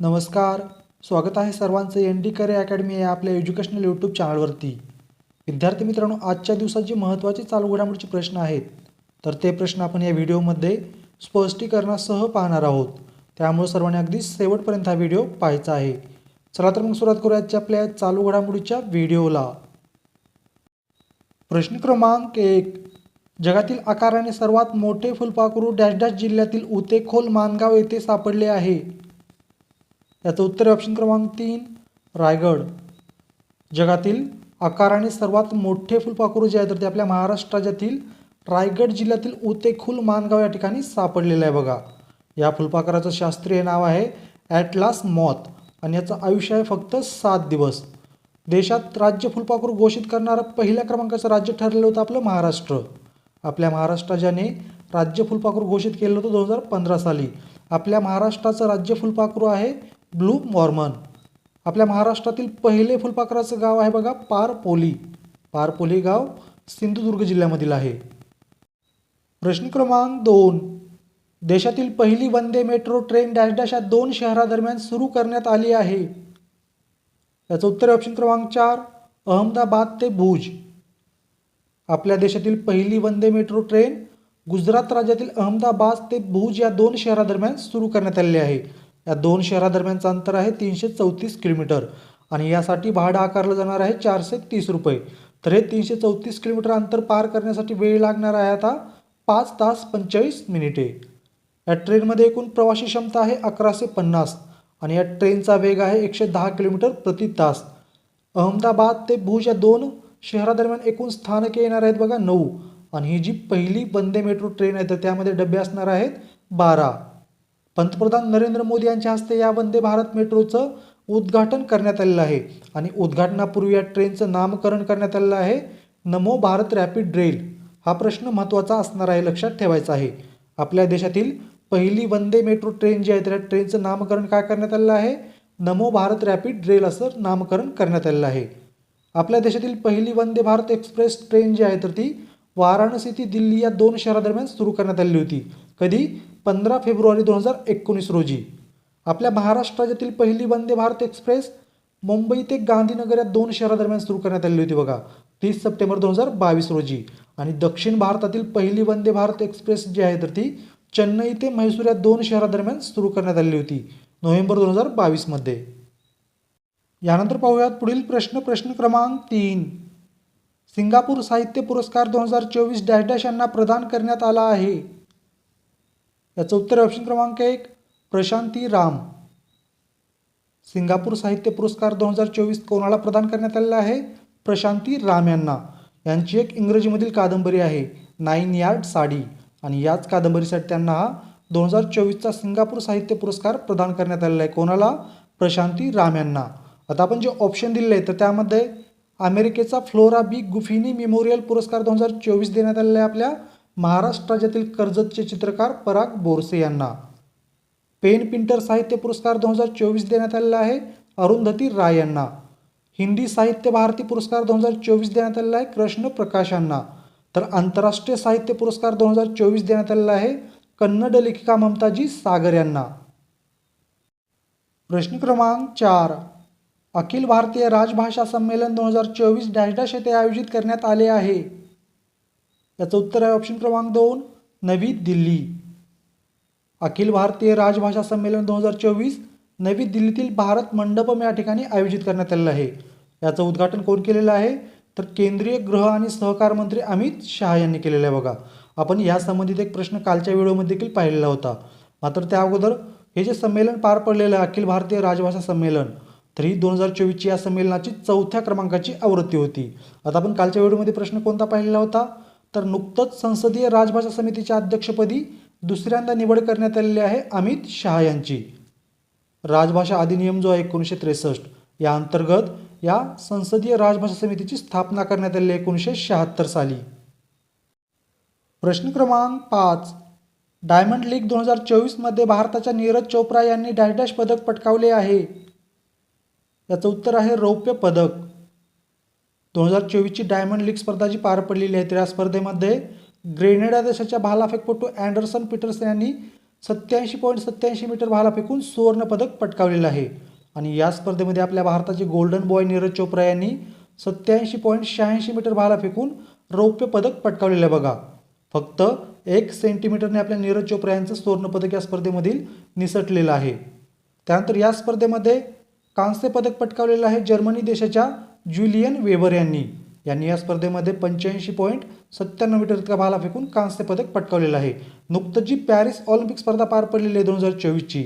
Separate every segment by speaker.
Speaker 1: नमस्कार. स्वागत आहे सर्वांचं एन डी करे अकॅडमी या आपल्या एज्युकेशनल यूट्यूब चॅनलवरती. विद्यार्थी मित्रांनो आजच्या दिवसात जे महत्त्वाचे चालू घडामोडीचे प्रश्न आहेत. तर ते प्रश्न आपण या व्हिडिओमध्ये स्पष्टीकरणासह पाहणार आहोत. त्यामुळे सर्वांनी अगदी शेवटपर्यंत हा व्हिडिओ पाहायचा आहे. चला तर मग सुरुवात करूया आजच्या आपल्या चालू घडामोडीच्या व्हिडिओला. प्रश्न क्रमांक एक. जगातील आकाराने सर्वात मोठे फुलपाखरू डॅश डॅश जिल्ह्यातील उतेखोल मानगाव येथे सापडले आहे. याचं उत्तर ऑप्शन क्रमांक तीन रायगड. जगातील आकाराने सर्वात मोठे फुलपाखरू जे आहे तर ते आपल्या महाराष्ट्र राज्यातील रायगड जिल्ह्यातील उतेखुल मानगाव या ठिकाणी सापडलेलं आहे बघा. या फुलपाखराचं शास्त्रीय नाव आहे ॲटलास मॉथ आणि याचं आयुष्य आहे फक्त सात दिवस. देशात राज्य फुलपाखरू घोषित करणारं पहिल्या क्रमांकाचं राज्य ठरलेलं होतं आपलं महाराष्ट्र. आपल्या महाराष्ट्र राज्याने राज्य फुलपाखरू घोषित केलं होतं दोन हजार पंधरा साली. आपल्या महाराष्ट्राचं राज्य फुलपाखरू आहे ब्लू मॉर्मन. आपल्या महाराष्ट्रातील पहिले फुलपाखराचं गाव आहे बघा पारपोली. पारपोली गाव सिंधुदुर्ग जिल्ह्यामधील आहे. प्रश्न क्रमांक दोन. देशातील पहिली Vande metro train dash dash या दोन शहरादरम्यान सुरू करण्यात आली आहे. याचं उत्तर ऑप्शन क्रमांक चार अहमदाबाद ते भुज. आपल्या देशातील पहिली वंदे मेट्रो ट्रेन गुजरात राज्यातील अहमदाबाद ते भुज या दोन शहरादरम्यान सुरू करण्यात आलेली आहे. या दोन शहरादरम्यानचं अंतर आहे तीनशे चौतीस किलोमीटर. आणि यासाठी भाडं आकारलं जाणार आहे चारशे तीस रुपये. तर हे तीनशे चौतीस किलोमीटर अंतर पार करण्यासाठी वेळ लागणार आहे आता पाच तास पंचेचाळीस मिनिटे. या ट्रेनमध्ये एकूण प्रवासी क्षमता आहे अकराशे पन्नास आणि या ट्रेनचा वेग आहे एकशे दहा किलोमीटर प्रति तास. अहमदाबाद ते भुज या दोन शहरादरम्यान एकूण स्थानके येणार आहेत बघा नऊ. आणि ही जी पहिली वंदे मेट्रो ट्रेन आहे तर त्यामध्ये डबे असणार आहेत बारा. पंतप्रधान नरेंद्र मोदी यांच्या हस्ते या वंदे भारत मेट्रोचं उद्घाटन करण्यात आलेलं आहे. आणि उद्घाटनापूर्वी या ट्रेनचं नामकरण करण्यात आलेलं आहे. Namo Bharat rapid rail. हा प्रश्न महत्त्वाचा असणार आहे लक्षात ठेवायचा आहे. आपल्या देशातील पहिली वंदे मेट्रो ट्रेन जी आहे त्या ट्रेनचं नामकरण काय करण्यात आलेलं आहे? नमो भारत रॅपिड रेल असं नामकरण करण्यात आलेलं आहे. आपल्या देशातील पहिली वंदे भारत एक्सप्रेस ट्रेन जी आहे तर ती वाराणसी ती दिल्ली या दोन शहरादरम्यान सुरू करण्यात आलेली होती. कधी? पंधरा फेब्रुवारी दोन हजार एकोणीस रोजी. आपल्या महाराष्ट्र राज्यातील पहिली वंदे भारत एक्सप्रेस मुंबई ते गांधीनगर या दोन शहरादरम्यान सुरू करण्यात आलेली होती बघा. तीस सप्टेंबर दोन हजार बावीस रोजी. आणि दक्षिण भारतातील पहिली वंदे भारत एक्सप्रेस जी आहे तर ती चेन्नई ते म्हैसूर या दोन शहरादरम्यान सुरू करण्यात आलेली होती. नोव्हेंबर दोन हजार बावीसमध्ये यानंतर पाहूयात पुढील प्रश्न प्रश्न क्रमांक तीन. सिंगापूर साहित्य पुरस्कार दोन हजार चोवीस डॅश डॅश यांना प्रदान करण्यात आला आहे. याचं उत्तर ऑप्शन क्रमांक एक प्रशांती राम. सिंगापूर साहित्य पुरस्कार दोन हजार चोवीस कोणाला प्रदान करण्यात आलेला आहे? प्रशांती राम यांना. यांची एक इंग्रजीमधील कादंबरी आहे नाईन यार्ड साडी. आणि याच कादंबरीसाठी त्यांना हा दोन हजार चोवीसचा सिंगापूर साहित्य पुरस्कार प्रदान करण्यात आलेला आहे. कोणाला? प्रशांती राम यांना. आता आपण जे ऑप्शन दिले आहे तर त्यामध्ये अमेरिकेचा फ्लोरा बी गुफिनी मेमोरियल पुरस्कार दोन हजार चोवीस देण्यात आलेला आहे आपल्या. महाराष्ट्र राज्यातील कर्जतचे चित्रकार पराग बोरसे यांना. पेन पिंटर साहित्य पुरस्कार दोन हजार चोवीस देण्यात आलेला आहे अरुंधती राय यांना. हिंदी साहित्य भारती पुरस्कार दोन हजार चोवीस देण्यात आलेला आहे कृष्ण प्रकाश यांना. तर आंतरराष्ट्रीय साहित्य पुरस्कार दोन हजार चोवीस देण्यात आलेला आहे कन्नड लेखिका ममताजी सागर यांना. प्रश्न क्रमांक चार. अखिल भारतीय राजभाषा संमेलन दोन हजार चोवीस डॅश डॅश येथे आयोजित करण्यात आले आहे. याचं उत्तर आहे ऑप्शन क्रमांक दोन नवी दिल्ली. अखिल भारतीय राजभाषा संमेलन दोन हजार चोवीस नवी दिल्लीतील भारत मंडपम या ठिकाणी आयोजित करण्यात आलेलं आहे. याचं उद्घाटन कोण केलेलं आहे? तर केंद्रीय गृह आणि सहकार मंत्री अमित शहा यांनी केलेलं आहे बघा. आपण या संबंधित एक प्रश्न कालच्या व्हिडिओमध्ये देखील पाहिलेला होता. मात्र त्या अगोदर हे जे संमेलन पार पडलेलं आहे अखिल भारतीय राजभाषा संमेलन तर ही दोन हजार चोवीसची या संमेलनाची चौथ्या क्रमांकाची आवृत्ती होती. आता आपण कालच्या व्हिडिओमध्ये प्रश्न कोणता पाहिलेला होता? तर नुकतंच संसदीय राजभाषा समितीच्या अध्यक्षपदी दुसऱ्यांदा निवड करण्यात आलेली आहे अमित शहा यांची. राजभाषा अधिनियम जो आहे एकोणीसशे त्रेसष्ट या अंतर्गत या संसदीय राजभाषा समितीची स्थापना करण्यात आली एकोणीसशे शहात्तर साली. प्रश्न क्रमांक पाच डायमंड लीग दोन हजार चोवीसमध्ये भारताच्या नीरज चोप्रा यांनी डॅश डॅश पदक पटकावले आहे. याचं उत्तर आहे रौप्य पदक. दोन हजार चोवीसची डायमंड लीग स्पर्धा जी पार पडलेली आहे त्या स्पर्धेमध्ये ग्रेनेडा देशाच्या भालाफेकपटू अँडरसन पीटर्सन यांनी सत्याऐंशी पॉईंट सत्याऐंशी मीटर भाला फेकून सुवर्णपदक पटकावलेलं आहे. आणि या स्पर्धेमध्ये आपल्या भारताचे गोल्डन बॉय नीरज चोप्रा यांनी सत्याऐंशी पॉईंट शहाऐंशी मीटर भाला फेकून रौप्य पदक पटकावलेलं आहे बघा. फक्त एक सेंटीमीटरने आपल्या नीरज चोप्रा यांचं सुवर्णपदक या स्पर्धेमधील निसटलेलं आहे. त्यानंतर या स्पर्धेमध्ये कांस्य पदक पटकावलेलं आहे जर्मनी देशाच्या ज्युलियन वेबर यांनी यांनी या स्पर्धेमध्ये पंच्याऐंशी पॉईंट सत्त्याण्णव मीटर इतका भाला फेकून कांस्य पदक पटकावलेलं आहे. नुकतं जी पॅरिस ऑलिम्पिक स्पर्धा पार पडलेली आहे दोन हजार चोवीसची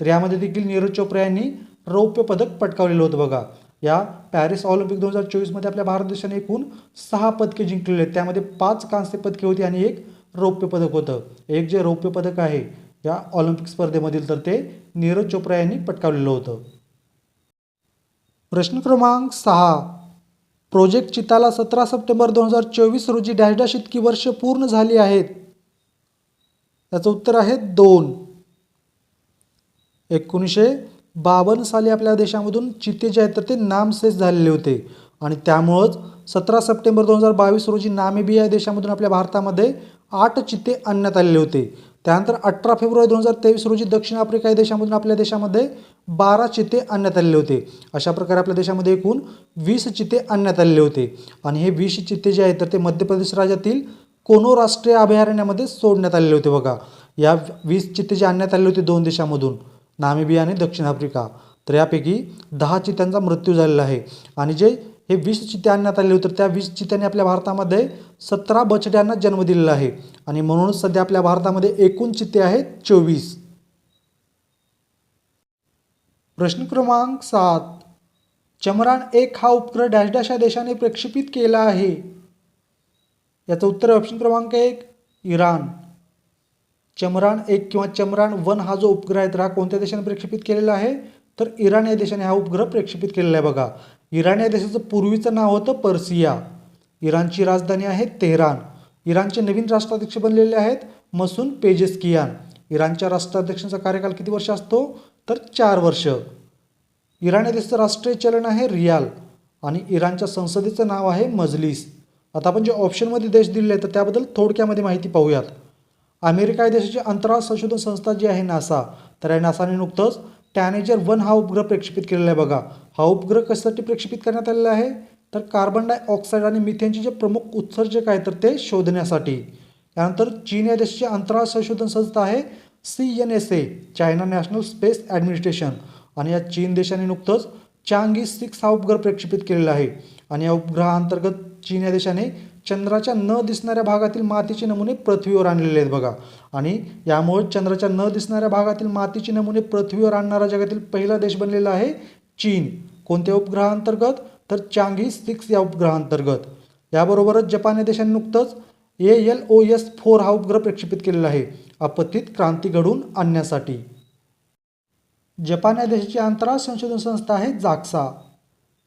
Speaker 1: तर यामध्ये देखील नीरज चोप्रा यांनी रौप्य पदक पटकावलेलं होतं बघा. या पॅरिस ऑलिम्पिक दोन हजार चोवीसमध्ये आपल्या भारत देशाने एकूण सहा पदके जिंकलेले आहेत. त्यामध्ये पाच कांस्य पदके होती आणि एक रौप्य पदक होतं. एक जे रौप्य पदक आहे या ऑलिम्पिक स्पर्धेमधील तर ते नीरज चोप्रा यांनी पटकावलेलं होतं. प्रश्न क्रमांक सहा. प्रोजेक्ट चिताला सतरा सप्टेंबर दोन हजार चोवीस रोजी डॅश डॅश इतकी वर्ष पूर्ण झाली आहेत. याचं उत्तर आहे दोन. एकोणीसशे बावन्न साली आपल्या देशामधून चिते जे आहेत तर ते नामशेष झालेले होते. आणि त्यामुळंच सतरा सप्टेंबर दोन हजार बावीस रोजी नामिबिया या देशामधून आपल्या भारतामध्ये आठ चिते आणण्यात आलेले होते. त्यानंतर अठरा फेब्रुवारी दोन हजार तेवीस रोजी दक्षिण आफ्रिका या देशामधून आपल्या देशामध्ये बारा चिते आणण्यात आलेले होते. अशा प्रकारे आपल्या देशामध्ये एकूण वीस चिते आणण्यात आलेले होते. आणि हे वीस चित्ते जे आहेत तर ते मध्य प्रदेश राज्यातील कोनो राष्ट्रीय अभयारण्यामध्ये सोडण्यात आलेले होते बघा. या वीस चित्ते जे आणण्यात आलेले होते दोन देशामधून नामिबिया आणि दक्षिण आफ्रिका. तर यापैकी दहा चित्यांचा मृत्यू झालेला आहे. आणि जे हे वीस चित्ते आणण्यात आले होते. त्या वीस चित्यांनी आपल्या भारतामध्ये सतरा बछड्यांना जन्म दिलेला आहे. आणि म्हणून सध्या आपल्या भारतामध्ये एकूण चित्ते आहेत चोवीस. प्रश्न क्रमांक सात. चमरान एक हा उपग्रह डॅश डॅश या देशाने प्रक्षेपित केला आहे. याचं उत्तर ऑप्शन क्रमांक एक इराण. चमरान एक किंवा चमरान वन हा जो उपग्रह आहे तर हा कोणत्या देशाने प्रक्षेपित केलेला आहे? तर इराण या देशाने हा उपग्रह प्रक्षेपित केलेला आहे बघा. इराण या देशाचं पूर्वीचं नाव होतं पर्सिया. इराणची राजधानी आहे तेहरान. इराणचे नवीन राष्ट्राध्यक्ष बनलेले आहेत मसून पेजेस्कियान. इराणच्या राष्ट्राध्यक्षांचा कार्यकाल किती वर्ष असतो? तर चार वर्ष. इराण या देशाचं राष्ट्रीय चलन आहे रियाल आणि इराणच्या संसदेचं नाव आहे मजलिस. आता आपण जे ऑप्शनमध्ये देश दिले आहेत तर त्याबद्दल थोडक्यामध्ये माहिती पाहूयात. अमेरिका या देशाची अंतराळ संशोधन संस्था जी आहे नासा. तर या नासाने नुकतंच टॅनेजर वन हा उपग्रह प्रक्षेपित केलेला आहे बघा. हा उपग्रह कशासाठी प्रक्षेपित करण्यात आलेला आहे? तर कार्बन डायऑक्साईड आणि मिथेनचे जे प्रमुख उत्सर्जक आहेत तर ते शोधण्यासाठी. त्यानंतर चीन या देशाची अंतराळ संशोधन संस्था आहे C N S A China national space administration. आणि या चीन देशाने नुकतंच चांगी सिक्स हा उपग्रह प्रक्षेपित केलेला आहे. आणि या उपग्रहाअंतर्गत चीन या देशाने चंद्राच्या न दिसणाऱ्या भागातील मातीचे नमुने पृथ्वीवर आणलेले आहेत बघा. आणि यामुळे चंद्राच्या न दिसणाऱ्या भागातील मातीचे नमुने पृथ्वीवर आणणारा जगातील पहिला देश बनलेला आहे चीन. कोणत्या उपग्रहांतर्गत? तर चांगी सिक्स या उपग्रहांतर्गत. याबरोबरच जपान या देशाने नुकतंच A L O S four हा उपग्रह प्रक्षेपित केलेला आहे. आपत्तीत क्रांती घडवून आणण्यासाठी. जपान या देशाची अंतराळ संशोधन संस्था आहे जाक्सा.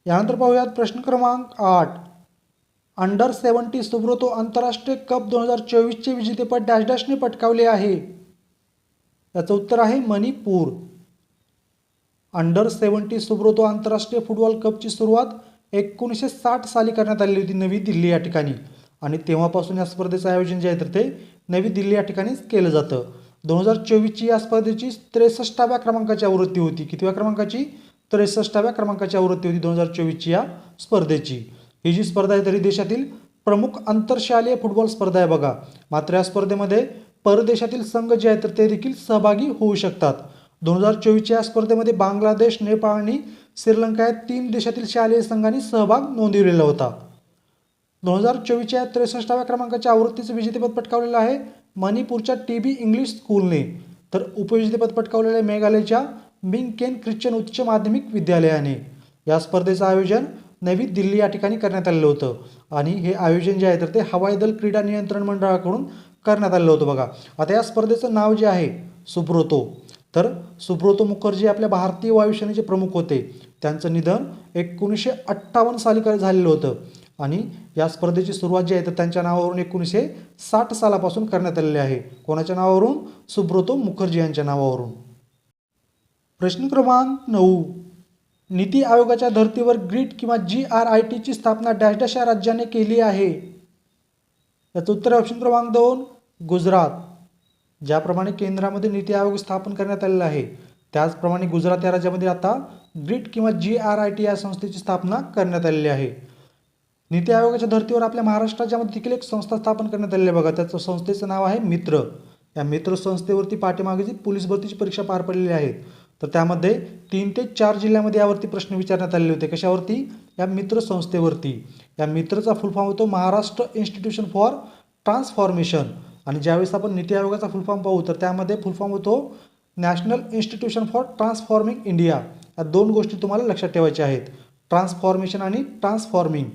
Speaker 1: यानंतर पाहूयात प्रश्न क्रमांक आठ. अंडर सेवन्टी सुब्रोतो आंतरराष्ट्रीय कप दोन हजार चोवीसचे विजेतेपद डॅश डॅशने पटकावले आहे. याचं उत्तर आहे मणिपूर. अंडर सेवन्टी सुब्रोतो आंतरराष्ट्रीय फुटबॉल कपची सुरुवात एकोणीसशे साठ साली करण्यात आली होती नवी दिल्ली या ठिकाणी. आणि तेव्हापासून या स्पर्धेचं आयोजन जे आहे तर ते नवी दिल्ली या ठिकाणीच केलं जातं. दोन हजार चोवीसची या स्पर्धेची त्रेसष्टाव्या क्रमांकाची आवृत्ती होती. कितव्या क्रमांकाची? त्रेसष्टाव्या क्रमांकाची आवृत्ती होती दोन हजार चोवीसची या स्पर्धेची. ही जी स्पर्धा आहे तरी देशातील प्रमुख आंतरशालेय फुटबॉल स्पर्धा आहे बघा. मात्र या स्पर्धेमध्ये परदेशातील संघ जे आहेत तर ते देखील सहभागी होऊ शकतात. दोन हजार चोवीसच्या या स्पर्धेमध्ये बांगलादेश नेपाळ आणि श्रीलंका या तीन देशातील शालेय संघांनी सहभाग नोंदविलेला होता. दोन हजार चोवीसच्या त्रेसष्टाव्या क्रमांकाच्या आवृत्तीचं विजेतेपद पटकावलेलं आहे मणिपूरच्या टी बी इंग्लिश स्कूलने. तर उपविजेतेपद पटकावलेल्या मेघालयच्या मिंग केन ख्रिश्चन उच्च माध्यमिक विद्यालयाने. या स्पर्धेचं आयोजन नवी दिल्ली या ठिकाणी करण्यात आलेलं होतं. आणि हे आयोजन जे आहे तर ते हवाई दल क्रीडा नियंत्रण मंडळाकडून करण्यात आलेलं होतं बघा. आता या स्पर्धेचं नाव जे आहे सुब्रोतो. तर सुब्रोतो मुखर्जी आपल्या भारतीय वायुसेनेचे प्रमुख होते. त्यांचं निधन एकोणीसशे अठ्ठावन्न साली झालेलं होतं. आणि या स्पर्धेची सुरुवात जी आहे तर त्यांच्या नावावरून एकोणीसशे साठ सालापासून करण्यात आलेली आहे. कोणाच्या नावावरून? सुब्रोतो मुखर्जी यांच्या नावावरून. प्रश्न क्रमांक नऊ. नीती आयोगाच्या धर्तीवर ग्रीड किंवा जी आर आय टीची स्थापना डॅश डॅश या राज्याने केली आहे. याचं उत्तर ऑप्शन क्रमांक दोन गुजरात. ज्याप्रमाणे केंद्रामध्ये नीती आयोग स्थापन करण्यात आलेला आहे त्याचप्रमाणे गुजरात या राज्यामध्ये आता ग्रीड किंवा जी आर आय टी या संस्थेची स्थापना करण्यात आलेली आहे. नीती आयोगाच्या धर्तीवर आपल्या महाराष्ट्र राज्यामध्ये देखील एक संस्था स्थापन करण्यात आलेली आहे बघा त्याचं संस्थेचं नाव आहे मित्र. या मित्र संस्थेवरती पाठीमागे जी पोलीस भरतीची परीक्षा पार पडलेली आहेत तर त्यामध्ये तीन ते चार जिल्ह्यामध्ये यावरती प्रश्न विचारण्यात आलेले होते. कशावरती? या मित्र संस्थेवरती या मित्रचा फुल फॉर्म होतो महाराष्ट्र इन्स्टिट्यूशन फॉर ट्रान्सफॉर्मेशन आणि ज्यावेळेस आपण नीती आयोगाचा फुल फॉर्म पाहू तर त्यामध्ये फुल फॉर्म होतो national institution for transforming India या दोन गोष्टी तुम्हाला लक्षात ठेवायच्या आहेत. ट्रान्सफॉर्मेशन आणि ट्रान्सफॉर्मिंग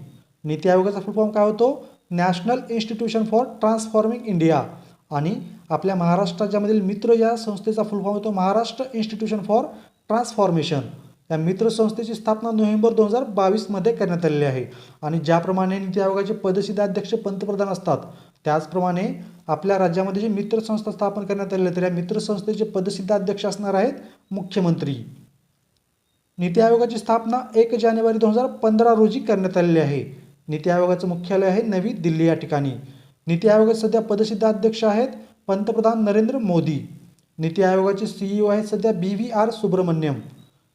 Speaker 1: नीती आयोगाचा फुल फॉर्म काय होतो? National institution for transforming India आणि आपल्या महाराष्ट्र राज्यामधील मित्र या संस्थेचा फुलफॉर्म होतो महाराष्ट्र इन्स्टिट्यूशन फॉर ट्रान्सफॉर्मेशन या मित्र संस्थेची स्थापना नोव्हेंबर दोन हजार बावीसमध्ये करण्यात आलेली आहे. आणि ज्याप्रमाणे नीती आयोगाचे पदसिद्ध अध्यक्ष पंतप्रधान असतात त्याचप्रमाणे आपल्या राज्यामध्ये जी मित्र संस्था स्थापन करण्यात आलेली तर या मित्र संस्थेचे पदसिद्ध अध्यक्ष असणार आहेत मुख्यमंत्री. नीती आयोगाची स्थापना एक जानेवारी दोन हजार पंधरा रोजी करण्यात आलेली आहे. नीती आयोगाचं मुख्यालय आहे नवी दिल्ली या ठिकाणी. नीती आयोगाचे सध्या पदसिद्ध अध्यक्ष आहेत. पंतप्रधान नरेंद्र मोदी नीती आयोगाचे सीईओ आहेत सध्या B V R Subrahmanyam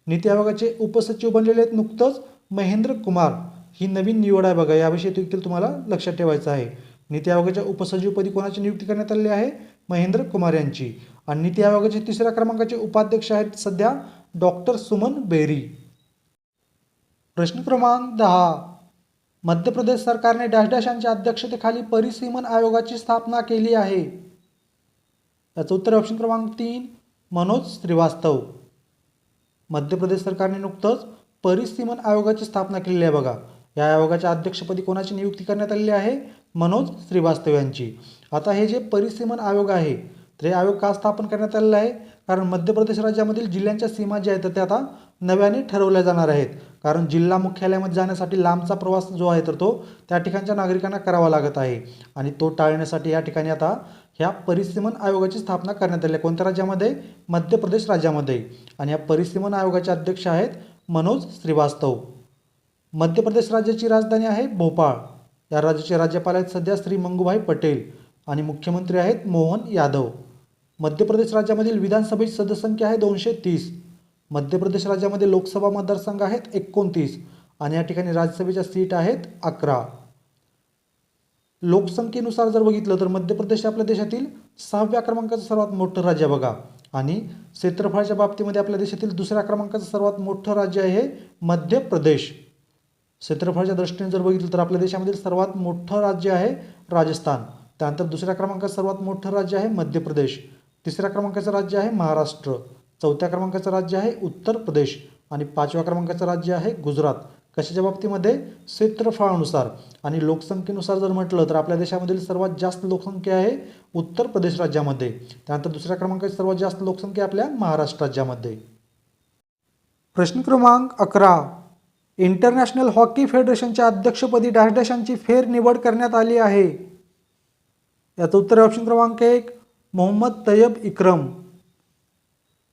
Speaker 1: NITI आयोगाचे उपसचिव बनलेले आहेत नुकतंच महेंद्र कुमार. ही नवीन निवड आहे बघा याविषयी देखील तुम्हाला लक्षात ठेवायचं आहे. नीती आयोगाच्या उपसचिवपदी कोणाची नियुक्ती करण्यात आलेली आहे? महेंद्र कुमार यांची. आणि नीती आयोगाचे तिसऱ्या क्रमांकाचे उपाध्यक्ष आहेत सध्या डॉक्टर सुमन बेरी. प्रश्न क्रमांक दहा. मध्य प्रदेश सरकारने डॅश डॅश यांच्या अध्यक्षतेखाली परिसीमन आयोगाची स्थापना केली आहे. याचं उत्तर ऑप्शन क्रमांक तीन मनोज श्रीवास्तव. मध्य प्रदेश सरकारने नुकतंच परिसीमन आयोगाची स्थापना केलेली आहे बघा. या आयोगाच्या अध्यक्षपदी कोणाची नियुक्ती करण्यात आलेली आहे? मनोज श्रीवास्तव यांची. आता हे जे परिसीमन आयोग आहे तर हे आयोग का स्थापन करण्यात आलेलं आहे? कारण मध्य प्रदेश राज्यामधील जिल्ह्यांच्या सीमा ज्या आहेत त्या आता नव्याने ठरवल्या जाणार आहेत. कारण जिल्हा मुख्यालयामध्ये जाण्यासाठी लांबचा प्रवास जो आहे तर तो त्या ठिकाणच्या नागरिकांना करावा लागत आहे. आणि तो टाळण्यासाठी या ठिकाणी आता ह्या परिसीमन आयोगाची स्थापना करण्यात आली आहे. कोणत्या राज्यामध्ये? मध्य प्रदेश राज्यामध्ये. आणि या परिसीमन आयोगाचे अध्यक्ष आहेत मनोज श्रीवास्तव. मध्य प्रदेश राज्याची राजधानी आहे भोपाळ. या राज्याचे राज्यपाल आहेत सध्या श्री मंगूभाई पटेल. आणि मुख्यमंत्री आहेत मोहन यादव. मध्य प्रदेश राज्यामधील विधानसभेची सदस्यसंख्या आहे दोनशे तीस. मध्य प्रदेश राज्यामध्ये लोकसभा मतदारसंघ आहेत एकोणतीस आणि या ठिकाणी राज्यसभेच्या सीट आहेत अकरा. लोकसंख्येनुसार जर बघितलं तर मध्य प्रदेश हे आपल्या देशातील सहाव्या क्रमांकाचं सर्वात मोठं राज्य बघा. आणि क्षेत्रफळाच्या बाबतीमध्ये आपल्या देशातील दुसऱ्या क्रमांकाचं सर्वात मोठं राज्य आहे मध्य प्रदेश. क्षेत्रफळाच्या दृष्टीने जर बघितलं तर आपल्या देशामधील सर्वात मोठं राज्य आहे राजस्थान. त्यानंतर दुसऱ्या क्रमांकाचं सर्वात मोठं राज्य आहे मध्य प्रदेश. तिसऱ्या क्रमांकाचं राज्य आहे महाराष्ट्र. चौथ्या क्रमांकाचं राज्य आहे उत्तर प्रदेश आणि पाचव्या क्रमांकाचं राज्य आहे गुजरात. कशाच्या बाबतीमध्ये? क्षेत्रफळानुसार. आणि लोकसंख्येनुसार जर म्हटलं तर आपल्या देशामधील सर्वात जास्त लोकसंख्या आहे उत्तर प्रदेश राज्यामध्ये. त्यानंतर दुसऱ्या क्रमांकाची सर्वात जास्त लोकसंख्या आपल्या महाराष्ट्र राज्यामध्ये. प्रश्न क्रमांक अकरा. इंटरनॅशनल हॉकी फेडरेशनच्या अध्यक्षपदी डॅश डॅशांची फेरनिवड करण्यात आली आहे. याचं उत्तर ऑप्शन क्रमांक एक. Mohammad Tayyab Ikram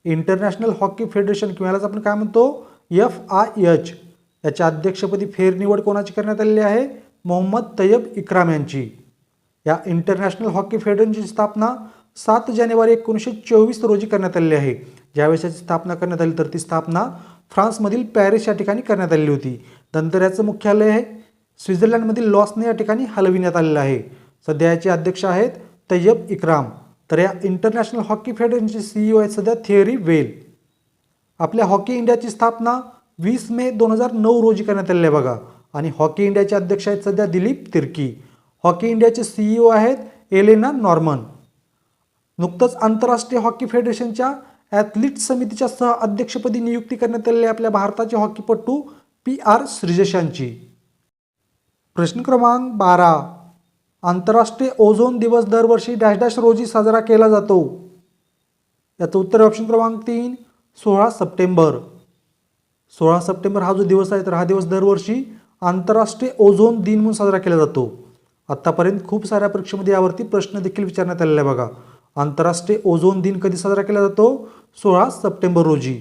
Speaker 1: international hockey federation किंवा यालाच आपण काय म्हणतो? एफ आय एच याच्या अध्यक्षपदी फेरनिवड कोणाची करण्यात आलेली आहे? मोहम्मद तय्यब इक्राम यांची. या इंटरनॅशनल हॉकी फेडरेशनची स्थापना सात जानेवारी एकोणीसशे चोवीस रोजी करण्यात आलेली आहे. ज्यावेळेस याची स्थापना करण्यात आली तर ती स्थापना फ्रान्समधील पॅरिस या ठिकाणी करण्यात आलेली होती. नंतर याचं मुख्यालय आहे स्वित्झर्लंडमधील लॉसने या ठिकाणी हलविण्यात आलेलं आहे. सध्या याचे अध्यक्ष आहेत तय्यब इक्राम. तर या इंटरनॅशनल हॉकी फेडरेशनचे सीईओ आहेत सध्या थिअरी वेल आपल्या हॉकी इंडियाची स्थापना वीस मे दोन हजार नऊ रोजी करण्यात आलेली आहे बघा. आणि हॉकी इंडियाचे अध्यक्ष आहेत सध्या दिलीप तिर्की. हॉकी इंडियाचे सीईओ आहेत एलेना नॉर्मन. नुकतंच आंतरराष्ट्रीय हॉकी फेडरेशनच्या ॲथलीट समितीच्या सह अध्यक्षपदी नियुक्ती करण्यात आलेली आपल्या भारताचे हॉकीपटू पी आर श्रीजेश यांची प्रश्न क्रमांक बारा. आंतरराष्ट्रीय ओझोन दिवस दरवर्षी डॅश डॅश रोजी साजरा केला जातो. याचं उत्तर ऑप्शन क्रमांक तीन सोळा सप्टेंबर. सोळा सप्टेंबर हा जो दिवस आहे तर हा दिवस दरवर्षी आंतरराष्ट्रीय ओझोन दिन म्हणून साजरा केला जातो. आत्तापर्यंत खूप साऱ्या परीक्षेमध्ये यावरती प्रश्न देखील विचारण्यात आलेला आहे बघा. आंतरराष्ट्रीय ओझोन दिन कधी साजरा केला जातो? सोळा सप्टेंबर रोजी.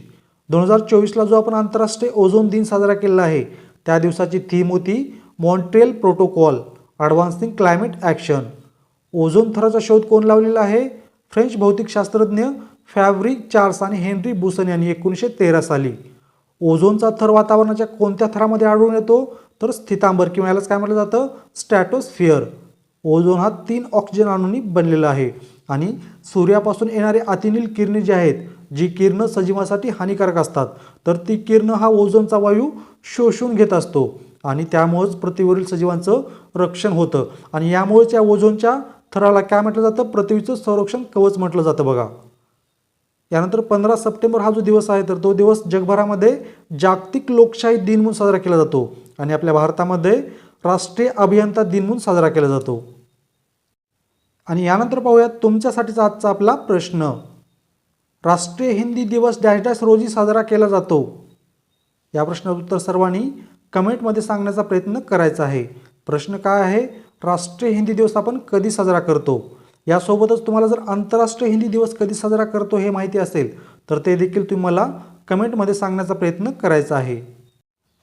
Speaker 1: दोन हजार चोवीसला जो आपण आंतरराष्ट्रीय ओझोन दिन साजरा केलेला आहे त्या दिवसाची थीम होती Montreal protocol. Advancing climate action ozone थराचा शोध कोण लावलेला आहे? फ्रेंच भौतिकशास्त्रज्ञ फॅब्रिक चार्ल्स आणि हेनरी बुसन यांनी एकोणीसशे तेरा साली. ओझोनचा थर वातावरणाच्या कोणत्या थरामध्ये आढळून येतो? तर स्थितांबर किंवा यालाच काय म्हटलं जातं? स्टॅटोस्फिअर ओझोन हा तीन ऑक्सिजन अणूंनी बनलेला आहे. आणि सूर्यापासून येणारे अतिनील किरणे जी आहेत जी किरणं सजीवासाठी हानिकारक असतात. तर ती किरणं हा ओझोनचा वायू शोषून घेत असतो. आणि त्यामुळेच पृथ्वीवरील सजीवांचं रक्षण होतं. आणि यामुळेच या ओझोनच्या थराला काय म्हटलं जातं? पृथ्वीचं संरक्षण कवच म्हटलं जातं बघा. यानंतर पंधरा सप्टेंबर हा जो दिवस आहे तर तो दिवस जगभरामध्ये जागतिक लोकशाही दिन म्हणून साजरा केला जातो. आणि आपल्या भारतामध्ये राष्ट्रीय अभियंता दिन म्हणून साजरा केला जातो. आणि यानंतर पाहूयात तुमच्यासाठीचा आजचा आपला प्रश्न. राष्ट्रीय हिंदी दिवस डॅश डॅश रोजी साजरा केला जातो. या प्रश्नाचं उत्तर सर्वांनी कमेंटमध्ये सांगण्याचा प्रयत्न करायचा आहे. प्रश्न काय आहे? राष्ट्रीय हिंदी दिवस आपण कधी साजरा करतो? यासोबतच तुम्हाला जर आंतरराष्ट्रीय हिंदी दिवस कधी साजरा करतो हे माहिती असेल तर ते देखील तुम्ही मला कमेंटमध्ये सांगण्याचा प्रयत्न करायचा आहे.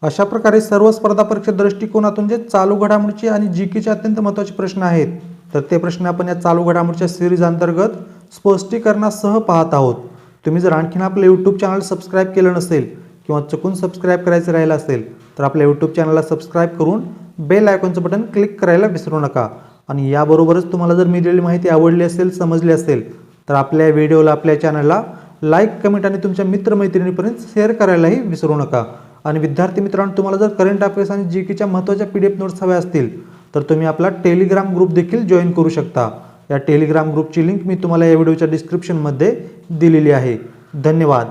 Speaker 1: अशा प्रकारे सर्व स्पर्धा परीक्षा दृष्टिकोनातून जे चालू घडामोडीचे आणि जी केचे अत्यंत महत्त्वाचे प्रश्न आहेत तर ते प्रश्न आपण या चालू घडामोडीच्या सिरीज अंतर्गत स्पष्टीकरणासह पाहत आहोत. तुम्ही जर आणखीन आपलं यूट्यूब चॅनल सबस्क्राईब केलं नसेल किंवा चुकून सबस्क्राईब करायचं राहिलं असेल तर आपल्या यूट्यूब चॅनलला सबस्क्राईब करून बेल आयकॉनचं बटन क्लिक करायला विसरू नका. आणि याबरोबरच तुम्हाला जर मी दिलेली माहिती आवडली असेल समजली असेल तर आपल्या व्हिडिओला आपल्या चॅनलला लाईक कमेंट आणि तुमच्या मित्रमैत्रिणीपर्यंत शेअर करायलाही विसरू नका. आणि विद्यार्थी मित्रांनो तुम्हाला जर करंट अफेअर्स आणि जी केच्या महत्त्वाच्या पी डी एफ नोट्स हव्या असतील तर तुम्ही आपला टेलिग्राम ग्रुप देखील जॉईन करू शकता. या टेलिग्राम ग्रुपची लिंक मी तुम्हाला या व्हिडिओच्या डिस्क्रिप्शनमध्ये दिलेली आहे. धन्यवाद.